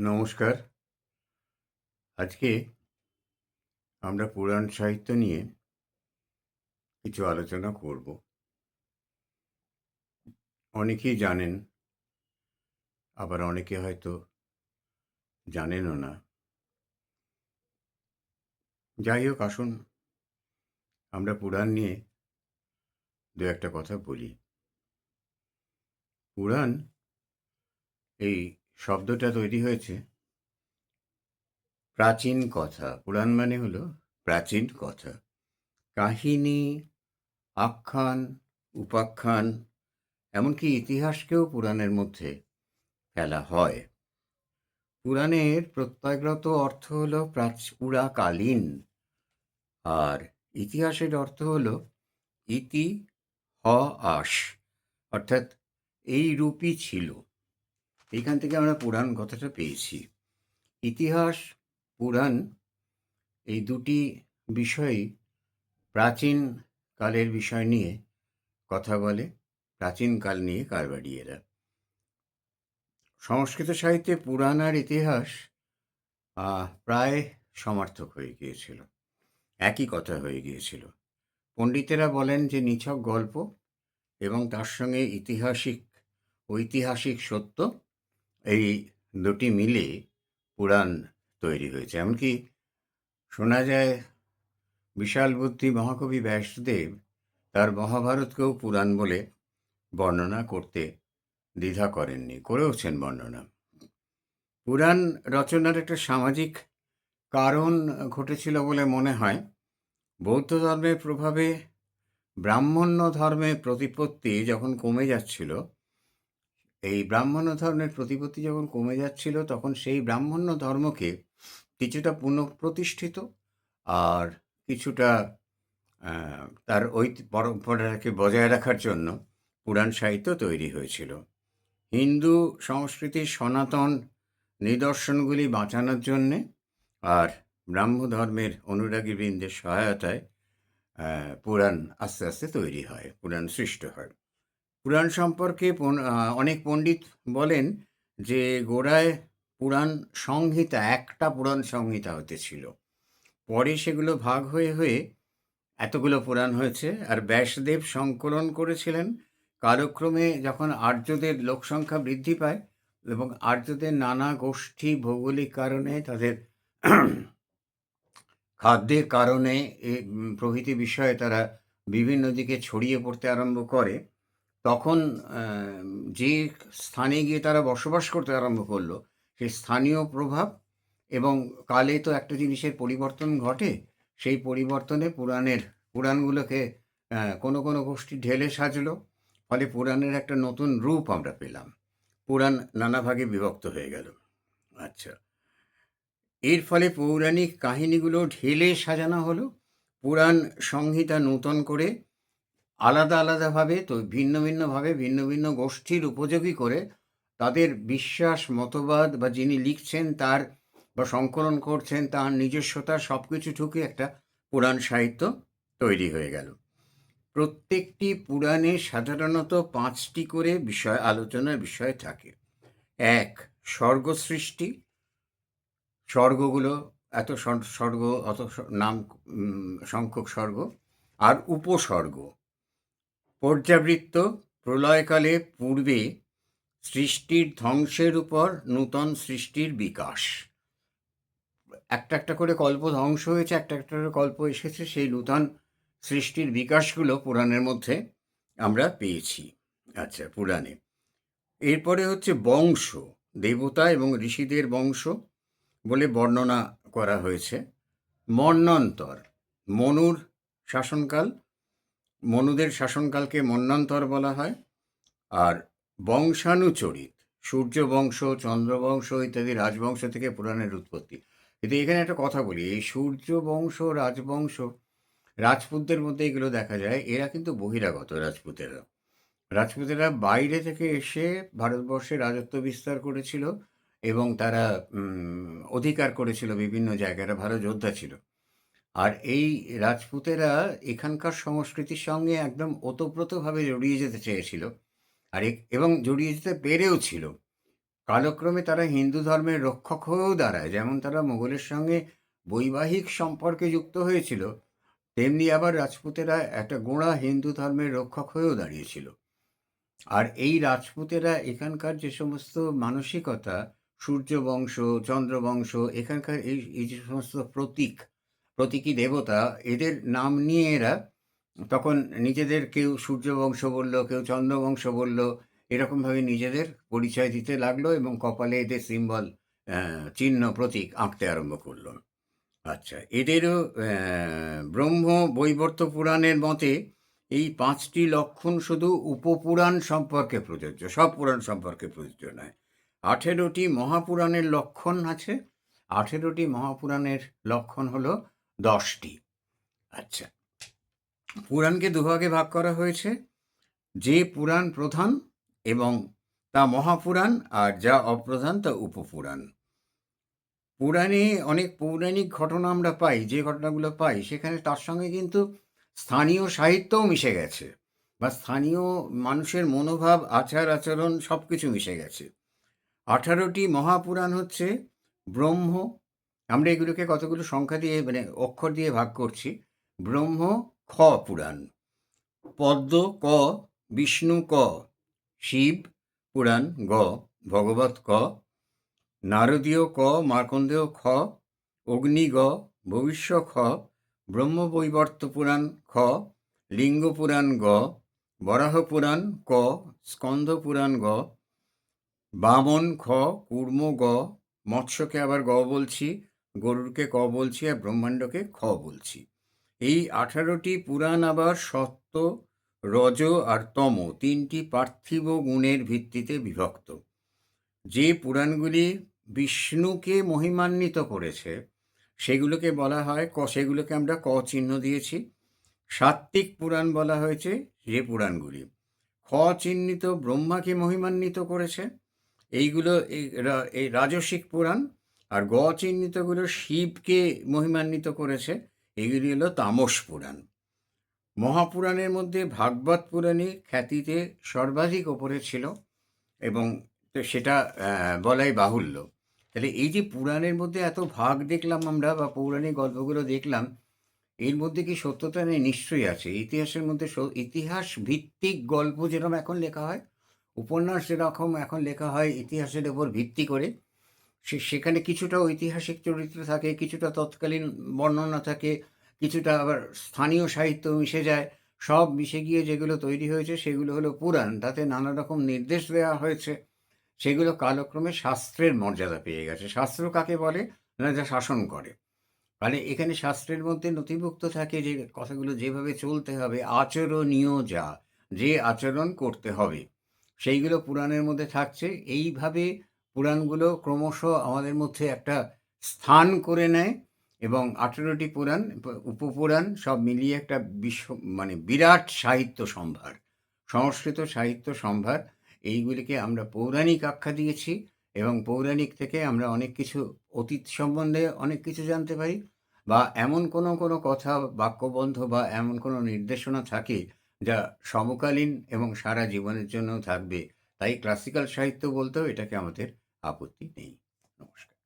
নমস্কার। আজকে আমরা পুরাণ সাহিত্য নিয়ে কিছু আলোচনা করব। অনেকেই জানেন, আবার অনেকে হয়তো জানেনও না। যাই হোক, আসুন আমরা পুরাণ নিয়ে দু একটা কথা বলি। পুরাণ এই শব্দটা তৈরি হয়েছে। প্রাচীন কথা। পুরাণ মানে হলো প্রাচীন কথা। কাহিনী, আখ্যান, উপাখ্যান, এমনকি ইতিহাসকেও পুরাণের মধ্যে ফেলা হয়। পুরাণের প্রত্যয়গত অর্থ হলো পুরাকালীন আর ইতিহাসের অর্থ হলো ইতি হ আস অর্থাৎ এই রূপই ছিল। এইখান থেকে আমরা পুরাণ কথাটা পেয়েছি। ইতিহাস, পুরাণ এই দুটি বিষয়ই প্রাচীন কালের বিষয় নিয়ে কথা বলে প্রাচীনকাল নিয়ে কারবারিয়েরা সংস্কৃত সাহিত্যে পুরাণ আর ইতিহাস প্রায় সমার্থক হয়ে গিয়েছিল, একই কথা হয়ে গিয়েছিল। পণ্ডিতেরা বলেন যে নিছক গল্প এবং তার সঙ্গে ঐতিহাসিক ঐতিহাসিক সত্য এই দুটি মিলে পুরাণ তৈরি হয়েছে। এমনকি শোনা যায়, বিশাল বুদ্ধি মহাকবি ব্যাসদেব তার মহাভারতকেও পুরাণ বলে বর্ণনা করতে দ্বিধা করেননি, করেওছেন বর্ণনা। পুরাণ রচনার একটা সামাজিক কারণ ঘটেছিল বলে মনে হয়। বৌদ্ধ ধর্মের প্রভাবে ব্রাহ্মণ্য ধর্মের প্রতিপত্তি যখন কমে যাচ্ছিল এই ব্রাহ্মণ্য ধর্মের প্রতিপত্তি যখন কমে যাচ্ছিল, তখন সেই ব্রাহ্মণ্য ধর্মকে কিছুটা পুনঃপ্রতিষ্ঠিত আর কিছুটা তার ঐতি, পরম্পরাকে বজায় রাখার জন্য পুরাণ সাহিত্য তৈরি হয়েছিল। হিন্দু সংস্কৃতির সনাতন নিদর্শনগুলি বাঁচানোর জন্যে আর ব্রাহ্ম ধর্মের অনুরাগীবৃন্দের সহায়তায় পুরাণ আস্তে আস্তে তৈরি হয়, পুরাণ সৃষ্ট হয়। পুরাণ সম্পর্কে অনেক পণ্ডিত বলেন যে গোড়ায় পুরাণ সংহিতা, একটা পুরাণ সংহিতা হতে ছিল পরে সেগুলো ভাগ হয়ে হয়ে এতগুলো পুরাণ হয়েছে আর ব্যাসদেব সংকলন করেছিলেন। কালক্রমে যখন আর্যদের লোকসংখ্যা বৃদ্ধি পায় এবং আর্যদের নানা গোষ্ঠী ভৌগোলিক কারণে তাদের খাদ্যের কারণে এ প্রভৃতি বিষয়ে তারা বিভিন্ন দিকে ছড়িয়ে পড়তে আরম্ভ করে তখন যে স্থানে গিয়ে তারা বসবাস করতে আরম্ভ করল সেই স্থানীয় প্রভাব এবং কালে তো একটা জিনিসের পরিবর্তন ঘটে, সেই পরিবর্তনে পুরাণের, পুরাণগুলোকে কোনো কোনো গোষ্ঠী ঢেলে সাজলো, ফলে পুরাণের একটা নতুন রূপ আমরা পেলাম। পুরাণ নানা ভাগে বিভক্ত হয়ে গেল। আচ্ছা। এর ফলে পৌরাণিক কাহিনীগুলো ঢেলে সাজানো হলো, পুরাণ সংহিতা নূতন করে আলাদা আলাদাভাবে তো ভিন্ন ভিন্নভাবে ভিন্ন ভিন্ন গোষ্ঠীর উপযোগী করে তাদের বিশ্বাস, মতবাদ বা যিনি লিখছেন তার বা সংকলন করছেন তার নিজস্বতা সব কিছু ঠুকে একটা পুরাণ সাহিত্য তৈরি হয়ে গেল। প্রত্যেকটি পুরাণে সাধারণত পাঁচটি করে বিষয়, আলোচনার বিষয় থাকে। এক স্বর্গ সৃষ্টি স্বর্গগুলো এত স্বর্গ, অত নাম সংখ্যক স্বর্গ। আর উপস্বর্গ। পর্যাবৃত্ত প্রলয়কালে পূর্বে সৃষ্টির ধ্বংসের উপর নূতন সৃষ্টির বিকাশ। একটা একটা করে কল্প ধ্বংস হয়েছে, একটা একটা করে কল্প এসেছে, সেই নূতন সৃষ্টির বিকাশগুলো পুরাণের মধ্যে আমরা পেয়েছি। আচ্ছা পুরাণে। এরপরে হচ্ছে বংশ, দেবতা এবং ঋষিদের বংশ বলে বর্ণনা করা হয়েছে। মন্বন্তর মনুর শাসনকাল মনুদের শাসনকালকে মন্বন্তর বলা হয়, আর বংশানুচরিত সূর্য বংশ চন্দ্রবংশ ইত্যাদি রাজবংশ থেকে পুরাণের উৎপত্তি। কিন্তু এখানে একটা কথা বলি, এই সূর্য বংশ রাজবংশ, রাজপুতদের মধ্যে এগুলো দেখা যায়, এরা কিন্তু বহিরাগত রাজপুতেরা। রাজপুতেরা বাইরে থেকে এসে ভারতবর্ষে রাজত্ব বিস্তার করেছিল এবং তারা অধিকার করেছিল বিভিন্ন জায়গায়। ভালো যোদ্ধা ছিল। আর এই রাজপুতেরা এখানকার সংস্কৃতির সঙ্গে একদম ওতপ্রোতভাবে জড়িয়ে যেতে চেয়েছিল। আর এবং জড়িয়ে যেতে পেরেও ছিল। কালক্রমে তারা হিন্দু ধর্মের রক্ষক হয়েও দাঁড়ায়, যেমন তারা মোগলের সঙ্গে বৈবাহিক সম্পর্কে যুক্ত হয়েছিল, তেমনি আবার রাজপুতেরা একটা গোঁড়া হিন্দু ধর্মের রক্ষক হয়েও দাঁড়িয়েছিল। আর এই রাজপুতেরা এখানকার যে সমস্ত মানসিকতা, সূর্যবংশ, চন্দ্রবংশ, এখানকার এই যে সমস্ত প্রতীক প্রতীকী দেবতা, এদের নাম নিয়ে এরা তখন নিজেদের কেউ সূর্যবংশ বলল, কেউ চন্দ্রবংশ বলল, এরকমভাবে নিজেদের পরিচয় দিতে লাগল এবং কপালে এদের সিম্বল চিহ্ন, প্রতীক আঁকতে আরম্ভ করল। আচ্ছা এদেরও ব্রহ্ম বৈবর্ত পুরাণের মতে এই পাঁচটি লক্ষণ শুধু উপপুরাণ সম্পর্কে প্রযোজ্য, সব পুরাণ সম্পর্কে প্রযোজ্য নয়। আঠেরোটি মহাপুরাণের লক্ষণ আছে। আঠেরোটি মহাপুরাণের লক্ষণ হলো দশটি। আচ্ছা। পুরাণকে দুভাগে ভাগ করা হয়েছে। যে পুরাণ প্রধান এবং তা মহাপুরাণ আর যা অপ্রধান তা উপপুরাণ। পুরাণে অনেক পৌরাণিক ঘটনা আমরা পাই, যে ঘটনাগুলো পাই, সেখানে তার সঙ্গে কিন্তু স্থানীয় সাহিত্যও মিশে গেছে বা স্থানীয় মানুষের মনোভাব, আচার, আচরণ সব কিছু মিশে গেছে। আঠারোটি মহাপুরাণ হচ্ছে ব্রহ্ম আমরা এগুলোকে কতগুলো সংখ্যা দিয়ে মানে অক্ষর দিয়ে ভাগ করছি? ব্রহ্ম, খ পুরাণ। পদ্ম, ক, বিষ্ণু, ক, শিব পুরাণ, গ ভগবত ক, নারদীয়, ক মার্কন্দেয় খ, অগ্নি, গ, ভবিষ্য, খ, ব্রহ্মবৈবর্ত পুরাণ, খ, লিঙ্গ পুরাণ, গ, বরাহ পুরাণ, ক, স্কন্ধ পুরাণ, গ, বামন, খ, কুর্ম, গ, মৎস্যকে আবার গ বলছি। গরুরকে ক বলছি আর ব্রহ্মাণ্ডকে খ বলছি। এই আঠারোটি পুরাণ আবার সত্য, রজ আর তম তিনটি পার্থিব গুণের ভিত্তিতে বিভক্ত। যে পুরাণগুলি বিষ্ণুকে মহিমান্বিত করেছে, সেগুলোকে বলা হয় ক, সেগুলোকে আমরা ক চিহ্ন দিয়েছি। সাত্ত্বিক পুরাণ বলা হয়েছে যে পুরাণগুলি। খ চিহ্নিত ব্রহ্মাকে মহিমান্বিত করেছে। এইগুলো এই রাজসিক পুরাণ আর গ চিহ্নিতগুলো শিবকে মহিমান্বিত করেছে, এগুলি হলো তামস পুরাণ। মহাপুরাণের মধ্যে ভাগবত পুরাণই খ্যাতিতে সর্বাধিক ওপরে ছিল এবং সেটা বলাই বাহুল্য। তাহলে এই যে পুরাণের মধ্যে এত ভাগ দেখলাম আমরা বা পৌরাণিক গল্পগুলো দেখলাম, এর মধ্যে কি সত্যতা নেই? নিশ্চয়ই আছে। ইতিহাসের মধ্যে ইতিহাস ভিত্তিক গল্প যেরকম এখন লেখা হয়, উপন্যাস যেরকম এখন লেখা হয়, ইতিহাসের উপর ভিত্তি করে সেখানে কিছুটা ঐতিহাসিক চরিত্র থাকে, কিছুটা তৎকালীন বর্ণনা থাকে, কিছুটা আবার স্থানীয় সাহিত্য মিশে যায়। সব মিশে গিয়ে যেগুলো তৈরি হয়েছে সেগুলো হলো পুরাণ। তাতে নানা রকম নির্দেশ দেওয়া হয়েছে। সেগুলো কালক্রমে শাস্ত্রের মর্যাদা পেয়ে গেছে। শাস্ত্র কাকে বলে? না, যা শাসন করে। মানে এখানে শাস্ত্রের মধ্যে নথিভুক্ত থাকে যে কথাগুলো যেভাবে চলতে হবে, আচরণীয় যা, যে আচরণ করতে হবে, সেইগুলো পুরাণের মধ্যে থাকছে। এইভাবে পুরাণগুলো ক্রমশ আমাদের মধ্যে একটা স্থান করে নেয় এবং আঠেরোটি পুরাণ উপ- উপপুরাণ সব মিলিয়ে একটা বিশ্ব মানে বিরাট সাহিত্য সম্ভার, সংস্কৃত সাহিত্য সম্ভার। এইগুলিকে আমরা পৌরাণিক আখ্যা দিয়েছি এবং পৌরাণিক থেকে আমরা অনেক কিছু অতীত সম্বন্ধে অনেক কিছু জানতে পারি বা এমন কোনো কোনো কথা, বাক্যবন্ধ বা এমন কোনো নির্দেশনা থাকে যা সমকালীন এবং সারা জীবনের জন্য থাকবে। তাই ক্লাসিক্যাল সাহিত্য বলতেও এটাকে আমাদের আপত্তি নেই নমস্কার